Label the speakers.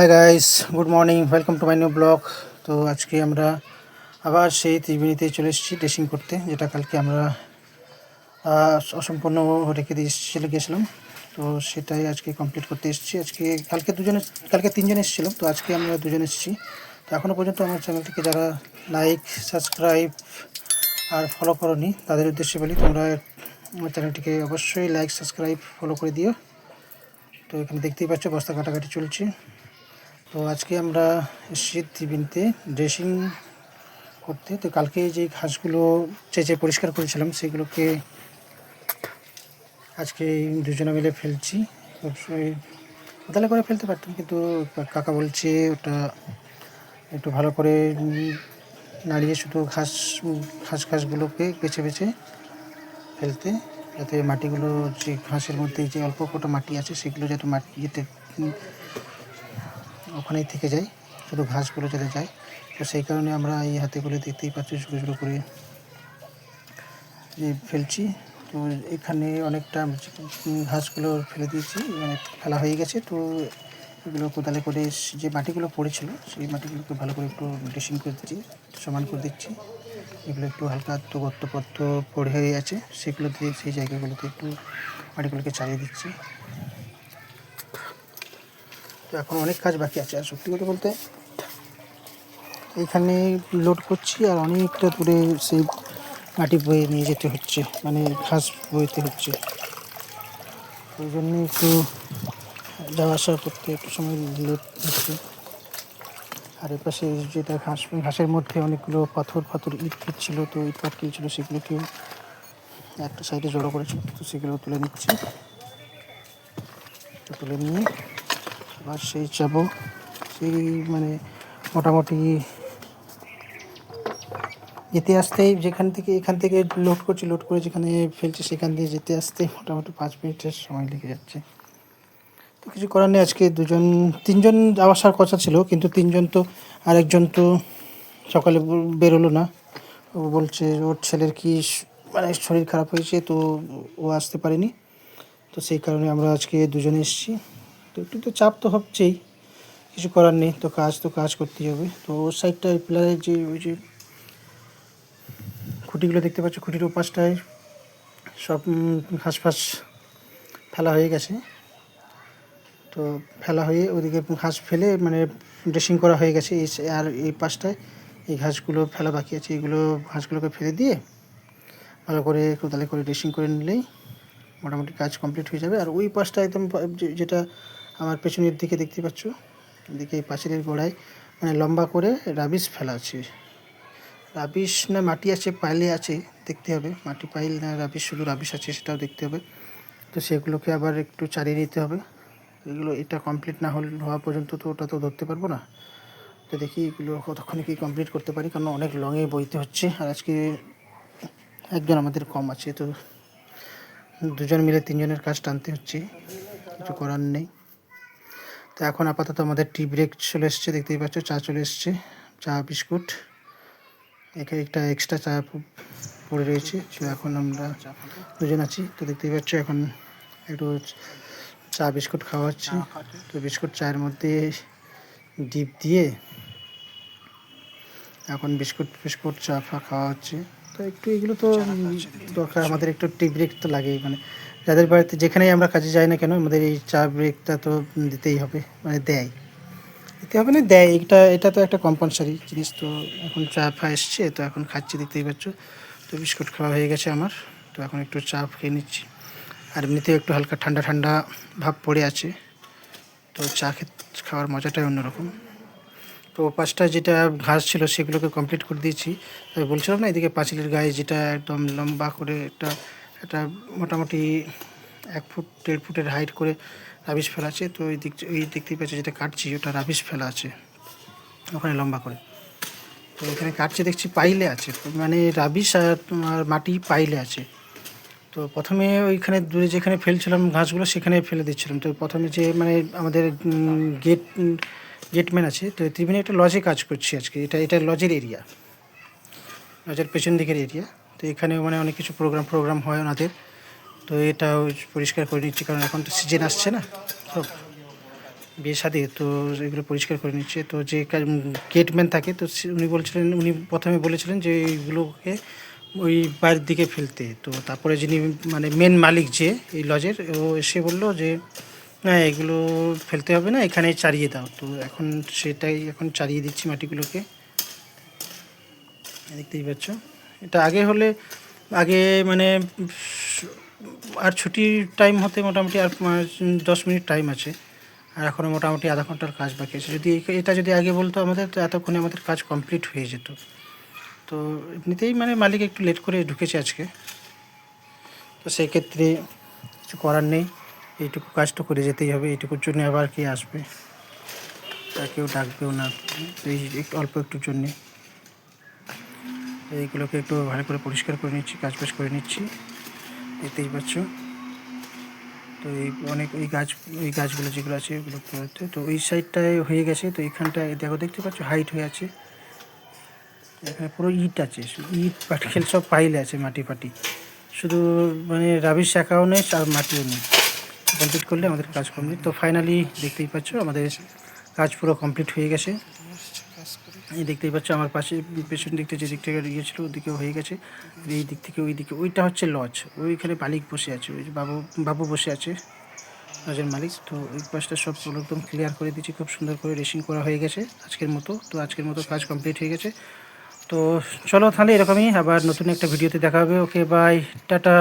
Speaker 1: Hi guys good morning welcome to my new blog তো আজকে আমরা আবার সেই ত্রিবেণীতে চলে এসেছি ড্রেসিং করতে, যেটা কালকে আমরা অসম্পূর্ণ রেখে দিয়ে চলে গিয়েছিলাম। তো সেটাই আজকে কমপ্লিট করতে এসেছি। আজকে কালকে দুজনে, কালকে তিনজন এসেছিলাম তো আজকে আমরা দুজন এসেছি। তো এখনও পর্যন্ত আমার চ্যানেলটিকে যারা লাইক সাবস্ক্রাইব আর ফলো করনি, তাদের উদ্দেশ্যে বলি, তোমরা আমার চ্যানেলটিকে অবশ্যই লাইক সাবস্ক্রাইব ফলো করে দিও। তো এখানে দেখতেই পাচ্ছ, বস্তা কাটাকাটি চলছে। তো আজকে আমরা শীত ত্রিবেণীতে ড্রেসিং করতে। তো কালকে যে ঘাসগুলো চেঁচে পরিষ্কার করেছিলাম, সেগুলোকে আজকে দুজনে মিলে ফেলছি। অবশ্যই তাহলে করে ফেলতে পারতাম, কিন্তু কাকা বলছে ওটা একটু ভালো করে নাড়িয়ে শুধু ঘাস ঘাস, ঘাসগুলোকে বেছে বেছে ফেলতে, যাতে মাটিগুলো যে ঘাসের মধ্যে যে অল্প কটা মাটি আছে, সেগুলো যাতে মাটি যেতে ওখানেই থেকে যায়, শুধু ঘাসগুলো যাতে যায়। তো সেই কারণে আমরা এই হাতে করে দেখতেই পাচ্ছি ছোটো ছোটো করে ফেলছি। তো এখানে অনেকটা ঘাসগুলো ফেলে দিয়েছি মানে ফেলা হয়ে গেছে। তো এগুলো কোদালে করে যে মাটিগুলো পড়েছিল, সেই মাটিগুলোকে ভালো করে একটু ড্রেসিং করে দিচ্ছি, সমান করে দিচ্ছি। এগুলো একটু হালকা তো গর্ত পত্ত পড়ে হয়ে আছে, সেগুলো দিয়ে সেই জায়গাগুলোতে একটু মাটিগুলোকে চালিয়ে দিচ্ছি। তো এখন অনেক কাজ বাকি আছে। আর সত্যি কথা বলতে, এইখানে লোড করছি আর অনেকটা দূরে সেই মাটি বয়ে নিয়ে যেতে হচ্ছে মানে ঘাস বইতে হচ্ছে। ওই জন্য একটু যাওয়া আসা করতে একটু সময় লেট হচ্ছে। আর এপাশে যেটা ঘাস, ঘাসের মধ্যে অনেকগুলো পাথর পাথর ইট ফিট তো ইট পাটকেল ছিল সেগুলোকেও একটা সাইডে জড়ো করেছিল তো সেগুলো তুলে নিচ্ছি। তুলে নিয়ে আবার সেই যাব। সেই মানে মোটামুটি যেতে আসতেই যেখান থেকে, এখান থেকে লোড করছি লোড করে যেখানে ফেলছি সেখান দিয়ে যেতে আসতে মোটামুটি পাঁচ মিনিটের সময় লেগে যাচ্ছে। তো কিছু করার নেই, আজকে দুজন, তিনজন আসার কথা ছিল, কিন্তু তিনজন তো আরেকজন তো সকালে বেরোলো না। ও বলছে, ওর ছেলের কি মানে শরীর খারাপ হয়েছে তো ও আসতে পারেনি। তো সেই কারণে আমরা আজকে দুজনে এসেছি। তো একটু তো চাপ তো হচ্ছেই। কিছু করার নেই, তো কাজ তো কাজ করতেই হবে। তো ওর সাইডটা ওই পিলারের যে ওই যে খুঁটিগুলো দেখতে পাচ্ছ, খুঁটির ওপাশটায় সব ঘাস ফাঁস ফেলা হয়ে গেছে। তো ফেলা হয়ে ওদিকে ঘাস ফেলে মানে ড্রেসিং করা হয়ে গেছে। এই আর এই পাশটায় এই ঘাসগুলো ফেলা বাকি আছে। এগুলো ঘাসগুলোকে ফেলে দিয়ে ভালো করে কোদালে করে ড্রেসিং করে নিলেই মোটামুটি কাজ কমপ্লিট হয়ে যাবে। আর ওই পাশটা একদম, যেটা আমার পেছনের দিকে দেখতে পাচ্ছ? এদিকে এই পাঁচিলের গোড়ায় মানে লম্বা করে রাবিশ ফেলা আছে। রাবিশ না মাটি আছে, পাইলে আছে, দেখতে হবে। মাটি পাইল না রাবিশ, শুধু রাবিশ আছে, সেটাও দেখতে হবে। তো সেগুলোকে আবার একটু চালিয়ে নিতে হবে। এগুলো, এটা কমপ্লিট না হল হওয়া পর্যন্ত তো ওটা তো ধরতে পারব না। তো দেখি এগুলো কতক্ষণে কি কমপ্লিট করতে পারি, কারণ অনেক লংয়ে বইতে হচ্ছে। আর আজকে একজন আমাদের কম আছে, তো দুজন মিলে তিনজনের কাজ টানতে হচ্ছে। কিছু করার নেই। তো এখন আপাতত আমাদের টি ব্রেক চলে এসছে দেখতেই পাচ্ছ চা চলে এসছে চা বিস্কুট এখানে একটা এক্সট্রা চা পড়ে রয়েছে তো এখন আমরা দুজন আছি তো দেখতেই পাচ্ছ এখন একটু চা বিস্কুট খাওয়া হচ্ছে তো বিস্কুট চায়ের মধ্যে ডিপ দিয়ে এখন বিস্কুট ফিস্কুট চা ফা খাওয়া হচ্ছে তো একটু এগুলো তো দরকার আমাদের একটু টি ব্রেক তো লাগেই মানে যাদের বাড়িতে যেখানেই আমরা কাজে যাই না কেন, আমাদের এই চা ব্রেকটা তো দিতেই হবে মানে দেয়। দিতে হবে না, দেয়। এটা এটা তো একটা কম্পালসারি জিনিস তো, এখন চা ফা এসছে, তো এখন খাচ্ছি, দেখতেই পাচ্ছ। তো বিস্কুট খাওয়া হয়ে গেছে আমার, তো এখন একটু চা খেয়ে নিচ্ছি। আর এমনিতেও একটু হালকা ঠান্ডা ঠান্ডা ভাব পড়ে আছে। তো চা খেত, খাওয়ার মজাটাই অন্যরকম। তো পাঁচটা যেটা ঘাস ছিল, সেগুলোকে কমপ্লিট করে দিয়েছি। তবে বলছিলাম না, এদিকে পাঁচিলের গায়ে যেটা একদম লম্বা করে একটা একটা মোটামুটি এক ফুট, দেড় ফুটের হাইট করে রাবিশ ফেলা আছে। তো এই দিক, এই দেখতেই পাচ্ছি যেটা কাটছি, ওটা রাবিশ ফেলা আছে। ওখানে লম্বা করে। তো এখানে কাটছে, দেখছি পাইলে আছে। মানে রাবিশ আর তোমার মাটি পাইলে আছে। তো প্রথমে ওইখানে দূরে যেখানে ফেলছিলাম ঘাসগুলো, সেখানে ফেলে দিচ্ছিলাম। তো প্রথমে যে মানে আমাদের গেট গেটম্যান আছে। তো ত্রিবেণী একটা লজে কাজ করছি আজকে। এটা এটা লজের এরিয়া লজের পেছন দিকের এরিয়া তো এখানে মানে অনেক কিছু প্রোগ্রাম প্রোগ্রাম হয় ওনাদের। তো এটা পরিষ্কার করে নিচ্ছি, কারণ এখন তো সিজন আসছে না। সব বিয়ে শাদি, তো এগুলো পরিষ্কার করে নিচ্ছে। তো যে গেটম্যান থাকে, তো উনি বলছিলেন, উনি প্রথমে বলেছিলেন যে এইগুলোকে ওই বাইরের দিকে ফেলতে। তো তারপরে যিনি মানে মেন মালিক যে এই লজের ও এসে বলল যে, না, এগুলো ফেলতে হবে না এখানে চারিয়ে দাও। তো এখন সেটাই, এখন চারিয়ে দিচ্ছি মাটিগুলোকে। দেখতেই পাচ্ছ? এটা আগে হলে, আগে মানে আর ছুটির টাইম হতে মোটামুটি আর দশ মিনিট টাইম আছে। আর এখনও মোটামুটি আধা ঘণ্টার কাজ বাকি আছে। যদি এটা যদি আগে বলতো আমাদের, তো এতক্ষণে আমাদের কাজ কমপ্লিট হয়ে যেত। তো এমনিতেই মানে মালিক একটু লেট করে ঢুকেছে আজকে। তো সেক্ষেত্রে কিছু করার নেই। এইটুকু কাজ তো করে যেতেই হবে। এইটুকুর জন্য আবার কে আসবে? তা কেউ ডাকবেও না। এই অল্প একটুর জন্যে। এইগুলোকে একটু ভালো করে পরিষ্কার করে নিচ্ছি কাজ বাজ করে নিচ্ছি। দেখতেই পাচ্ছ? তো এই অনেক, এই গাছ, এই গাছগুলো যেগুলো আছে ওগুলো করতে তো ওই সাইডটায় হয়ে গেছে, তো এইখানটায় দেখো, দেখতে পাচ্ছ? হাইট হয়ে আছে। এখানে পুরো ইট আছে ইট, পাটকেল সব পাইলে আছে, মাটি ফাটি শুধু মানে রাবিশ শাখাও নেই আর মাটিও নেই। কমপ্লিট করলে আমাদের কাজ কমপ্লিট তো ফাইনালি দেখতেই পাচ্ছ, আমাদের কাজ পুরো কমপ্লিট হয়ে গেছে। এই দেখতেই পাচ্ছ আমার পাশে, পেছন দিকটা যে দিক থেকে গিয়েছিল ওদিকে হয়ে গেছে। এই দিক থেকে ওই দিকে, ওইটা হচ্ছে লজ ওইখানে মালিক বসে আছে, ওই যে বাবু বাবু বসে আছে লজের মালিক। তো ওই পাশটা সব একদম ক্লিয়ার করে দিচ্ছি খুব সুন্দর করে রেসিং করা হয়ে গেছে আজকের মতো। তো আজকের মতো কাজ কমপ্লিট হয়ে গেছে। তো চলো তাহলে এরকমই আবার নতুন একটা ভিডিওতে দেখা হবে। Okay bye tata.